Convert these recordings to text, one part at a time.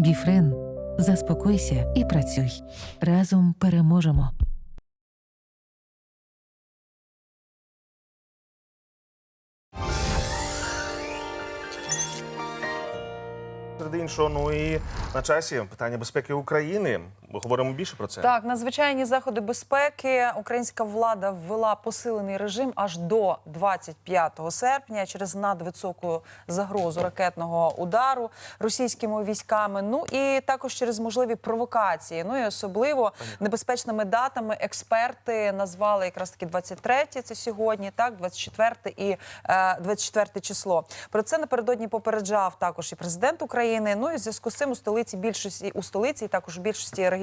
Біфрен. Заспокойся і працюй. Разом переможемо. Серед іншого, ну і на часі питання безпеки України. Ми говоримо більше про це. Так, надзвичайні заходи безпеки. Українська влада ввела посилений режим аж до 25 серпня через надвисоку загрозу ракетного удару російськими військами. Ну і також через можливі провокації. Ну і особливо небезпечними датами експерти назвали якраз таки 23 це сьогодні, так 24 і е, 24 число. Про це напередодні попереджав також і президент України. Ну і в зв'язку з цим у столиці більшості у столиці, і також у більшості регіонів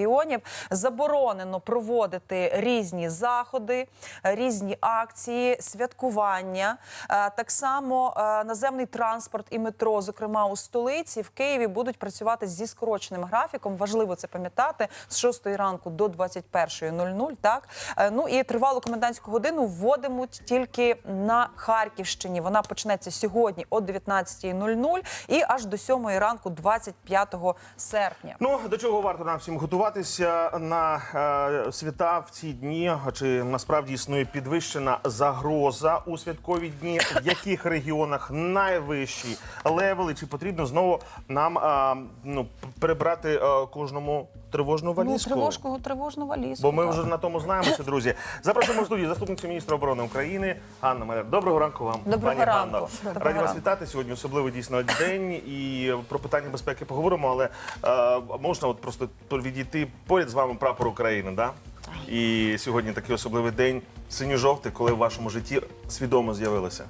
заборонено проводити різні заходи, різні акції, святкування. Е, Так само е, наземний транспорт і метро, зокрема у столиці в Києві, будуть працювати зі скороченим графіком. Важливо це пам'ятати з 6 ранку до 21.00. Так Е, ну і тривалу комендантську годину вводимуть тільки на Харківщині. Вона почнеться сьогодні о 19.00 і аж до 7 ранку, 25 серпня. Ну до чого варто нам всім готуватися на е, свята в ці дні? Чи насправді існує підвищена загроза у святкові дні? В яких регіонах найвищі левели? Чи потрібно знову нам е, ну перебрати е, кожному тривожну Ну, тривожку, тривожну валізку. Бо ми так. вже на тому знаємося, друзі. Запрошуємо в студію заступницю міністра оборони України Анна Малер. Доброго ранку вам, Доброго пані ранку. Доброго Раді вас вітати сьогодні. Особливий дійсно день і про питання безпеки поговоримо. Але е, можна от просто відійти поряд з вами прапор України, да? І сьогодні такий особливий день синьо-жовтий, коли в вашому житті свідомо з'явилося.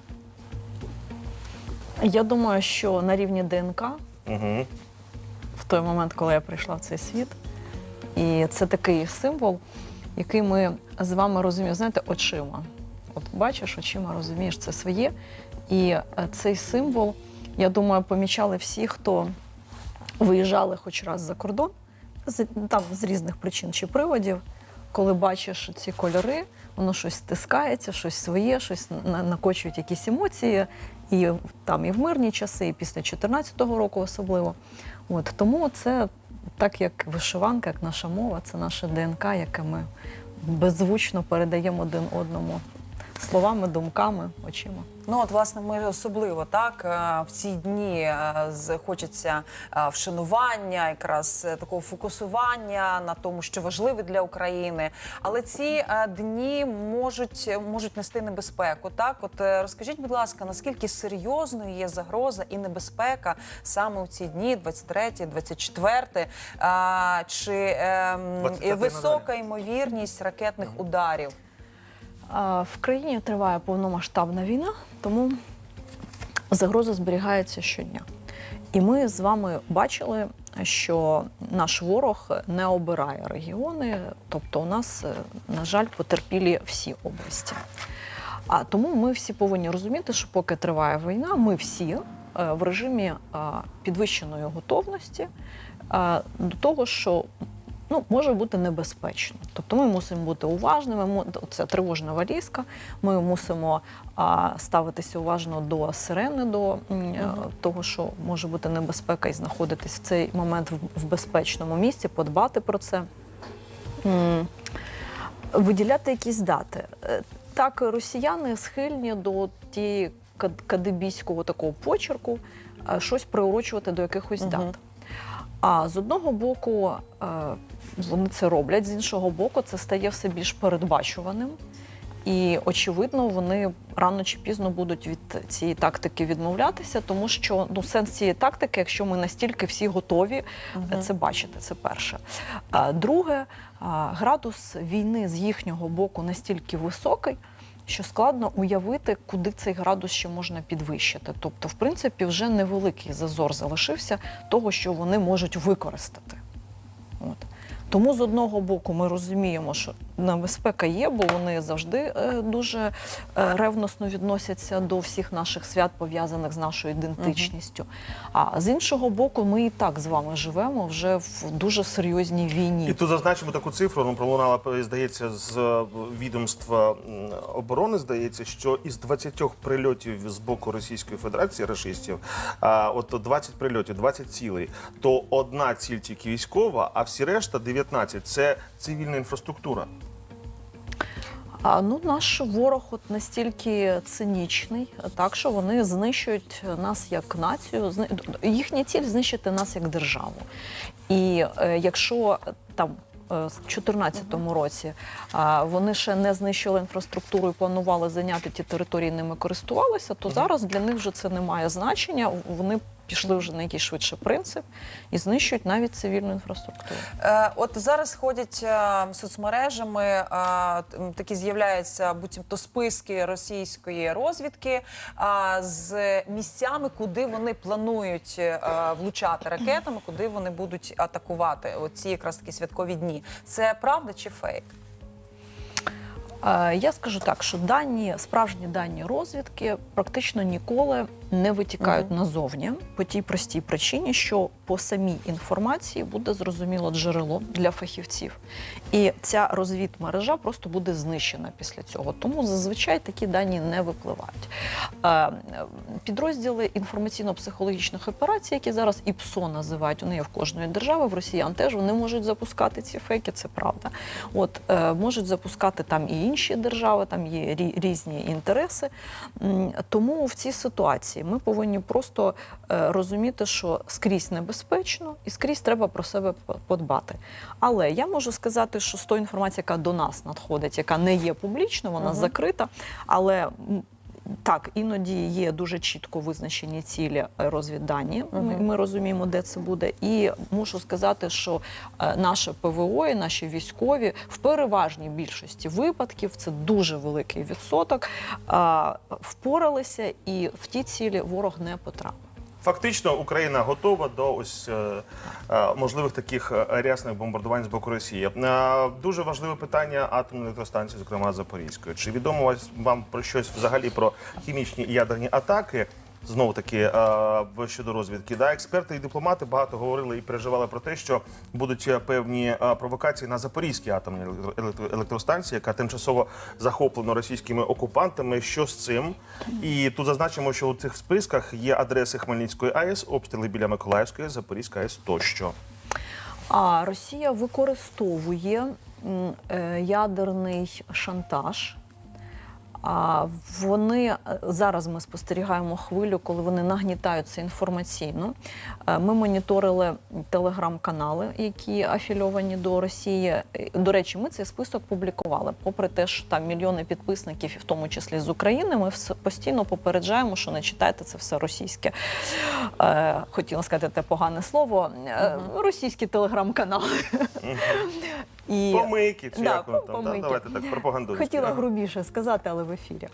Я думаю, що на рівні ДНК Угу. Той момент, коли я прийшла в цей світ, і це такий символ, який ми з вами розуміємо, знаєте, очима. От бачиш, очима розумієш це своє. І е, цей символ, я думаю, помічали всі, хто виїжджали хоч раз за кордон, там з різних причин чи приводів. Коли бачиш ці кольори, воно щось стискається, щось своє, щось накочують якісь емоції, і там і в мирні часи, і після 14-го року особливо. От тому це так як вишиванка, як наша мова, це наше ДНК, яке ми беззвучно передаємо один одному словами, думками, очима. Ну от власне ми особливо так е, в ці дні е, з- хочеться е, вшанування, якраз такого фокусування на тому, що важливе для України. Але ці дні можуть можуть нести небезпеку. Так, от розкажіть, будь ласка, наскільки серйозною є загроза і небезпека саме у ці дні, 23, 24, е, чи ем, 25 висока ймовірність ракетних ударів? В країні триває повномасштабна війна, тому загроза зберігається щодня. І ми з вами бачили, що наш ворог не обирає регіони, тобто у нас, е, на жаль, потерпілі всі області. А тому ми всі повинні розуміти, що поки триває війна, ми всі е, в режимі підвищеної готовності до того, що ну, може бути небезпечно. Тобто ми мусимо бути уважними. Це тривожна валізка. Ми мусимо а, ставитися уважно до сирени, до е, того, що може бути небезпека, і знаходитись в цей момент в, в безпечному місці, подбати про це. Виділяти якісь дати. Е, Так, росіяни схильні до тієї кад- кадебійського такого почерку е, щось приурочувати до якихось дат. А з одного боку, е, вони це роблять, з іншого боку, це стає все більш передбачуваним. І очевидно, вони рано чи пізно будуть від цієї тактики відмовлятися, тому що ну сенс цієї тактики, якщо ми настільки всі готові Мгм. це бачити, це перше. А друге, градус війни з їхнього боку настільки високий, що складно уявити, куди цей градус ще можна підвищити. Тобто, в принципі, вже невеликий зазор залишився того, що вони можуть використати. От. Тому з одного боку ми розуміємо, що небезпека є, бо вони завжди е, дуже е, ревносно відносяться до всіх наших свят, пов'язаних з нашою ідентичністю. А з іншого боку, ми і так з вами живемо вже в дуже серйозній війні. І тут зазначимо таку цифру. Ну пролунала здається з е, відомства оборони. Здається, що із 20 прильотів з боку Російської Федерації рашистів, от 20 прильотів, 20 цілей, то одна ціль тільки військова, а всі решта 19 – це цивільна інфраструктура. А ну наш ворог от настільки цинічний, так що вони знищують нас як націю. зни- Їхня ціль знищити нас як державу. І е, якщо там. е, В 2014 році вони ще не знищили інфраструктуру і планували зайняти ті території, ними користувалися, то зараз для них вже це не має значення. Вони пішли вже на якийсь швидше принцип і знищують навіть цивільну інфраструктуру. Е, От зараз ходять е, соцмережами, е, такі з'являються буцімто списки російської розвідки е, з місцями, куди вони планують е, влучати ракетами, куди вони будуть атакувати оці якраз такі святкові дні. Це правда чи фейк? Е, Я скажу так, що дані, справжні дані розвідки практично ніколи не витікають назовні по тій простій причині, що по самій інформації буде зрозуміло джерело для фахівців, і ця розвідмережа просто буде знищена після цього. Тому зазвичай такі дані не випливають. Е, Підрозділи інформаційно-психологічних операцій, які зараз ІПСО називають, вони є в кожної держави, в росіян теж вони можуть запускати ці фейки, це правда. От е, можуть запускати там і інші держави, там є різні інтереси. Тому в цій ситуації ми повинні просто е, розуміти, що скрізь небезпечно і скрізь треба про себе подбати. Але я можу сказати, що з тої інформації, яка до нас надходить, яка не є публічною, вона закрита, але так, іноді є дуже чітко визначені цілі е, розвіддані. Ми, ми розуміємо, де це буде. І мушу сказати, що е, наше ПВО і наші військові в переважній більшості випадків це дуже великий відсоток. е, Впоралися і в ті цілі ворог не потрапив. Фактично, Україна готова до ось е, е, можливих таких е, рясних бомбардувань з боку Росії. Дуже важливе питання атомної електростанції, зокрема Запорізької. Чи відомо вам про щось взагалі про хімічні і ядерні атаки? Знову таки е, щодо розвідки, да, експерти і дипломати багато говорили і переживали про те, що будуть е, певні е, провокації на Запорізькій атомній електро- електро- електростанції, яка тимчасово захоплена російськими окупантами. Що з цим? І тут зазначимо, що у цих списках є адреси Хмельницької АЕС, обстріли біля Миколаївської, Запорізької АЕС тощо. А Росія використовує ядерний шантаж. А вони е, зараз ми спостерігаємо хвилю, коли вони нагнітаються інформаційно. Е, Ми моніторили телеграм-канали, які афільовані до Росії. До речі, ми цей список публікували. Попри те, що там мільйони підписників, і в тому числі з України, ми постійно попереджаємо, що не читайте це все російське. Е, Хотіла сказати те погане слово. Російські телеграм-канали. І... Помийки, чи Да, як воно там? Да? помийки. Давайте так пропагандуємо. Хотіла грубіше сказати, але в ефірі.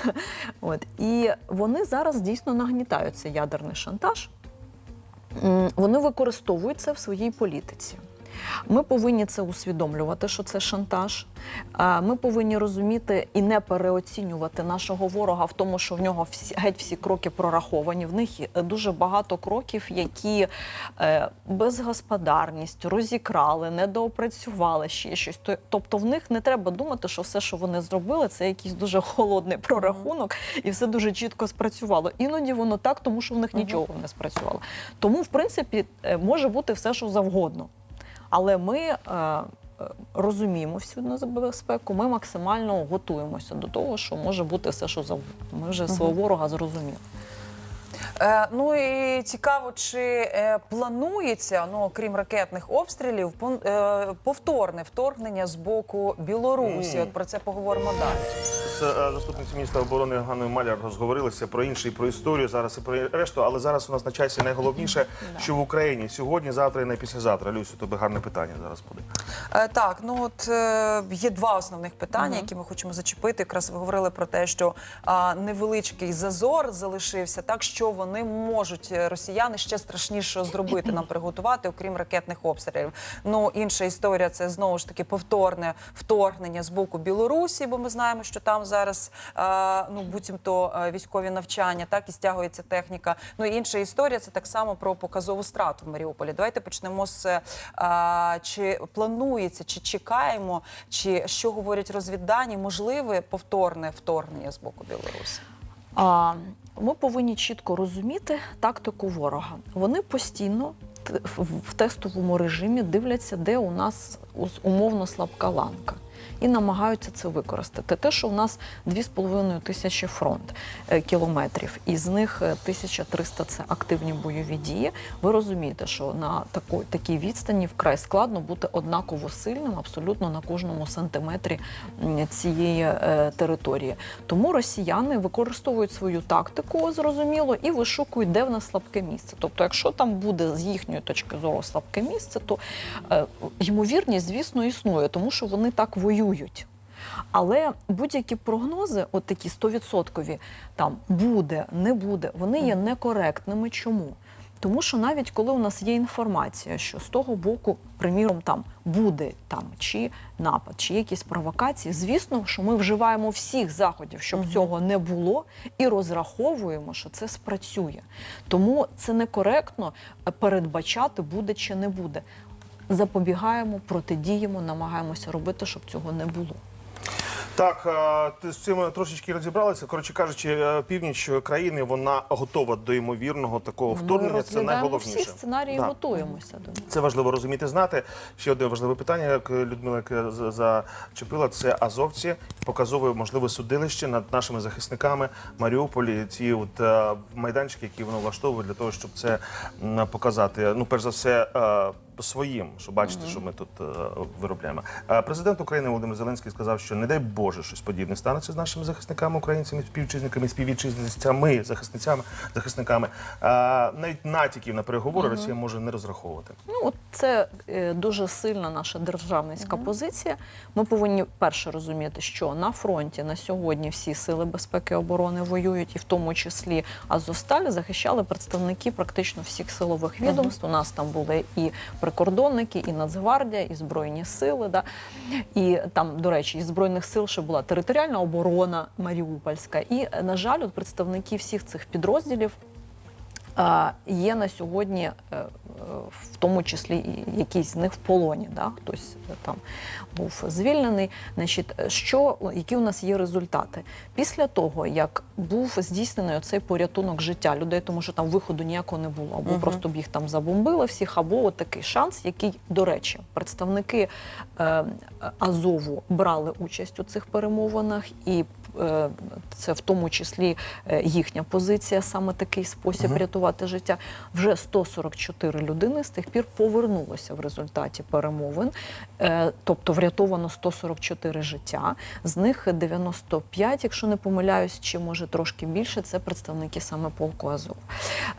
От. І вони зараз дійсно нагнітаються ядерний шантаж. М, Вони використовують це в своїй політиці. Ми повинні це усвідомлювати, що це шантаж. Ми повинні розуміти і не переоцінювати нашого ворога в тому, що в нього всі геть всі кроки прораховані. В них дуже багато кроків, які е, безгосподарність розікрали, недоопрацювали ще щось. Тобто, в них не треба думати, що все, що вони зробили, це якийсь дуже холодний прорахунок, і все дуже чітко спрацювало. Іноді воно так, тому що в них нічого не спрацювало. Тому, в принципі, е, може бути все, що завгодно. Але ми е, е, розуміємо всю небезпеку, ми максимально готуємося до того, що може бути все, що завгодно. Ми вже свого ворога зрозуміли. Е, ну і цікаво, чи планується, ну окрім ракетних обстрілів, повторне вторгнення з боку Білорусі. От про це поговоримо далі. З е, заступницею міністра оборони Ганною Маляр розговорилися про інше і про історію. Зараз і про решту. Але зараз у нас на часі найголовніше, що в Україні сьогодні, завтра і не післязавтра. Люсю, тобі гарне питання зараз буде. Е, Так, ну от е, є два основних питання, які ми хочемо зачепити. Якраз ви говорили про те, що невеличкий зазор залишився, так що вони можуть росіяни ще страшніше зробити нам приготувати, окрім ракетних обстрілів. Ну інша історія це знову ж таки повторне вторгнення з боку Білорусі, бо ми знаємо, що там зараз ну буцімто військові навчання, так і стягується техніка. Ну і інша історія це так само про показову страту в Маріуполі. Давайте почнемо з чи планується, чи чекаємо, чи що говорять розвіддані, можливе повторне вторгнення з боку Білорусі. А, ми повинні чітко розуміти тактику ворога. Вони постійно в тестовому режимі дивляться, де у нас умовно слабка ланка. І намагаються це використати. Те, що у нас 2,5 тисячі фронт е, кілометрів, із них е, 1300 – це активні бойові дії. Ви розумієте, що на тако, такій відстані вкрай складно бути однаково сильним абсолютно на кожному сантиметрі цієї е, території. Тому росіяни використовують свою тактику, зрозуміло, і вишукують, де в нас слабке місце. Тобто, якщо там буде з їхньої точки зору слабке місце, то е, ймовірність, звісно, існує, тому що вони так воюють. Але будь-які прогнози, от такі 100%, там буде, не буде, вони є некоректними. Чому? Тому що навіть коли у нас є інформація, що з того боку, приміром, там буде там чи напад, чи якісь провокації, звісно, що ми вживаємо всіх заходів, щоб цього не було, і розраховуємо, що це спрацює. Тому це некоректно е, передбачати буде чи не буде. Запобігаємо, протидіємо, намагаємося робити, щоб цього не було. Так, е, з цим трошечки розібралися. Коротше кажучи, е, північ країни вона готова до ймовірного такого Ми вторгнення. Це розглядаємо найголовніше. всі сценарії, Да. готуємося них. Це важливо розуміти, знати. Ще одне важливе питання, як Людмила зачепила, це азовці, показове можливе судилище над нашими захисниками Маріуполі. Ці от е, майданчики, які воно влаштовує для того, щоб це показати. Ну, перш за все. Своїм, що бачите, що ми тут е, виробляємо. Е, Президент України Володимир Зеленський сказав, що не дай Боже щось подібне станеться з нашими захисниками, українцями, співвітчизниками, співвітчизницями, захисницями, захисниками. Е, навіть натяків на переговори Росія може не розраховувати. Ну, от це е, дуже сильна наша державницька позиція. Ми повинні перше розуміти, що на фронті на сьогодні всі сили безпеки і оборони воюють, і в тому числі Азовсталь захищали представники практично всіх силових відомств. У нас там були і прикордонники, і Нацгвардія, і збройні сили. Да? І там, до речі, із збройних сил ще була територіальна оборона Маріупольська. І, на жаль, от представники всіх цих підрозділів є на сьогодні, е, е, в тому числі і якісь з них в полоні, да? хтось е, там був звільнений. Значить, е, що, які у нас є результати? Після того, як був здійснений цей порятунок життя людей, тому що там виходу ніякого не було, або просто б їх там забомбили всіх, або от такий шанс, який, до речі, представники е, Азову брали участь у цих перемовинах, і е, це в тому числі е, їхня позиція, саме такий спосіб рятувати життя. Вже 144 людини з тих пір повернулося в результаті перемовин, Е, тобто врятовано 144 життя. З них 95, якщо не помиляюсь, чи може трошки більше, це представники саме полку Азов.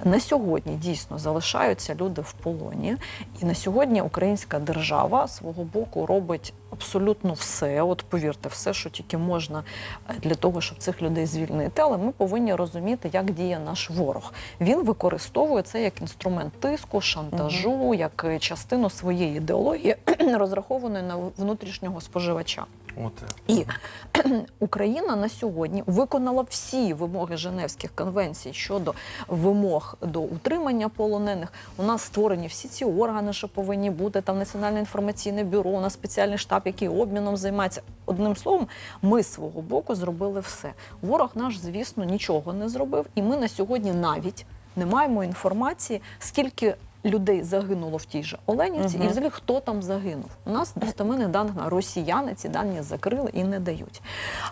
На сьогодні дійсно залишаються люди в полоні, і на сьогодні українська держава свого боку робить абсолютно все. От повірте, все, що тільки можна е, для того, щоб цих людей звільнити. Але ми повинні розуміти, як діє наш ворог. Він використовує це як інструмент тиску, шантажу, як е, частину своєї ідеології, розрахованої на внутрішнього споживача. От І Україна на сьогодні виконала всі вимоги Женевських конвенцій щодо вимог до утримання полонених. У нас створені всі ці органи, що повинні бути там Національне інформаційне бюро, у нас спеціальний штаб, який обміном займається. Одним словом, ми з свого боку зробили все. Ворог наш, звісно, нічого не зробив, і ми на сьогодні навіть не маємо інформації, скільки. Людей загинуло в тій же Оленівці, і взагалі хто там загинув. У нас достоминних даних на росіяни ці дані закрили і не дають.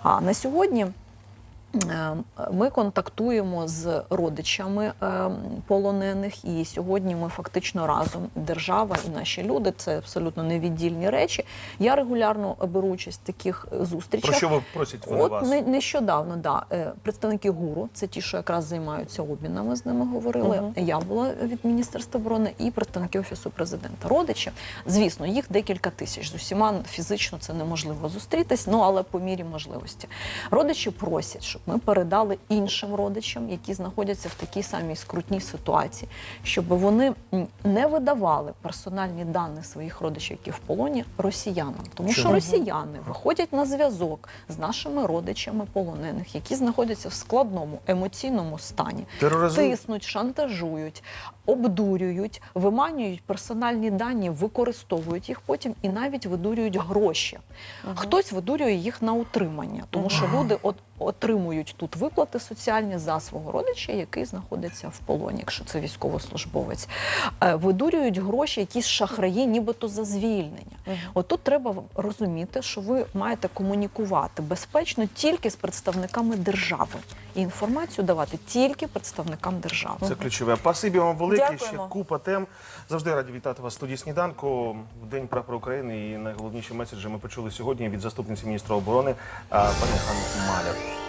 А на сьогодні Ми контактуємо з родичами е, полонених, і сьогодні ми фактично разом держава і наші люди. Це абсолютно невіддільні речі. Я регулярно беру участь в таких зустрічах. Про що ви просять вони От вас? не, нещодавно, да, е, представники ГУРу, це ті, що якраз займаються обмінами, з ними говорили. Мгм. Я була від Міністерства оборони і представники Офісу президента. Родичі, звісно, їх декілька тисяч. З усіма фізично це неможливо зустрітись, ну але по мірі можливості. Родичі просять, щоб ми передали іншим родичам, які знаходяться в такій самій скрутній ситуації, щоб вони не видавали персональні дані своїх родичів, які в полоні, росіянам, тому що росіяни виходять на зв'язок з нашими родичами полонених, які знаходяться в складному емоційному стані, Тероризують? тиснуть, шантажують, обдурюють, виманюють персональні дані, використовують їх потім і навіть видурюють гроші. Хтось видурює їх на утримання, тому що люди от отримують тут виплати соціальні за свого родича, який знаходиться в полоні, якщо це військовослужбовець. Е, Видурюють гроші, якісь шахраї, нібито за звільнення. От тут треба розуміти, що ви маєте комунікувати безпечно тільки з представниками держави і інформацію давати тільки представникам держави. Це ключове. Спасибі вам велике. Ще купа тем. Завжди раді вітати вас в студії сніданку. В День прапора України і найголовніші меседжі ми почули сьогодні від заступниці міністра оборони пані Ганни Маляр.